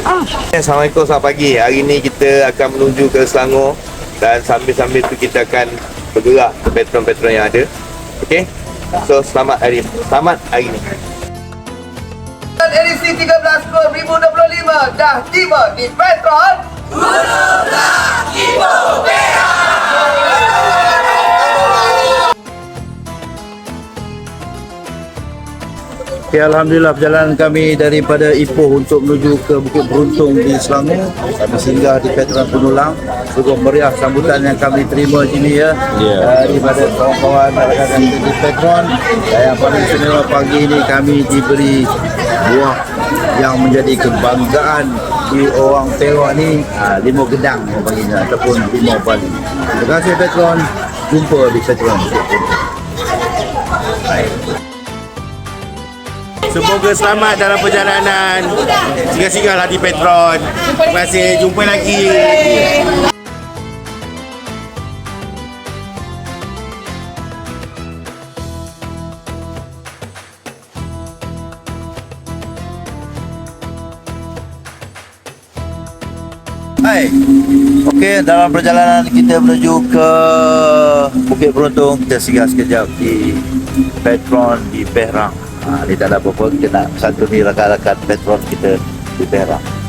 Assalamualaikum, selamat pagi. Hari ini kita akan menuju ke Selangor dan sambil-sambil tu kita akan bergerak ke patron-patron yang ada. Okey? So, selamat hari Selamat hari ini. edisi 13 Gol 2025 dah tiba di Petron Okay, Alhamdulillah perjalanan kami daripada Ipoh untuk menuju ke Bukit Beruntung di Selangor. Kami singgah di Petronas Penulang. Sungguh meriah sambutan yang kami terima di sini ya. Yeah. daripada kawan-kawan rakan di Petron. Dan yang paling istimewa pagi ini kami diberi buah yang menjadi kebanggaan di orang Perak ni ha, limau gedang orang panggilnya ataupun limau Bali. Terima kasih Petron. Jumpa di Petron. Beruntung. Semoga selamat dalam perjalanan. Singgah-singgahlah di Petron. Terima kasih. Jumpa lagi. Hai. Okey, dalam perjalanan kita menuju ke Bukit Beruntung, kita singgah sekejap di Petron di Perak. Ha, ni tak ada apa-apa, kita nak santuni rakan-rakan Petron kita di Perak.